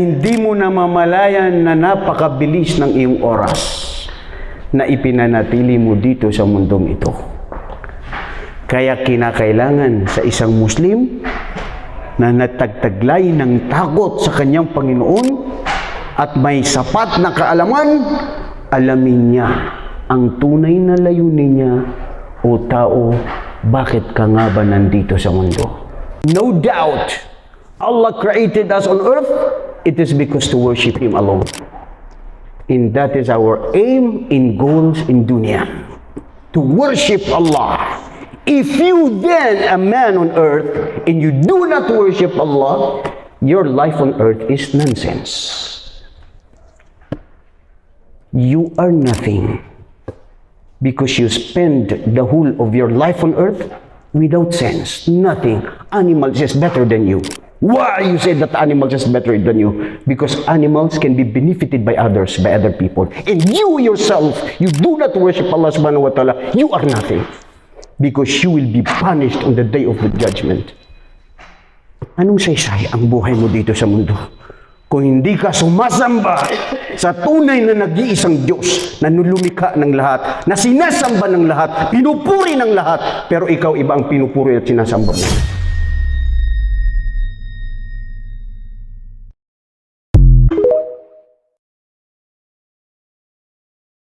Hindi mo na mamalayan na napakabilis ng iyong oras na ipinanatili mo dito sa mundong ito. Kaya kinakailangan sa isang Muslim na natagtaglay ng takot sa kanyang Panginoon at may sapat na kaalaman, alamin niya ang tunay na layunin niya o tao, bakit ka nga ba nandito sa mundo? No doubt, Allah created us on earth, it is because to worship Him alone. And that is our aim in goals in dunya. To worship Allah. If you then, a man on earth, and you do not worship Allah, your life on earth is nonsense. You are nothing because you spend the whole of your life on earth without sense, nothing. Animals is better than you. Why you say that animals is better than you? Because animals can be benefited by others, by other people. And you yourself, you do not worship Allah subhanahu wa ta'ala, you are nothing. Because you will be punished on the day of the judgment. Anong saysay ang buhay mo dito sa mundo? Kung hindi ka sumasamba sa tunay na nag-iisang Diyos na nulumika ng lahat, na sinasamba ng lahat, pinupuri ng lahat, pero ikaw iba ang pinupuri at sinasamba mo.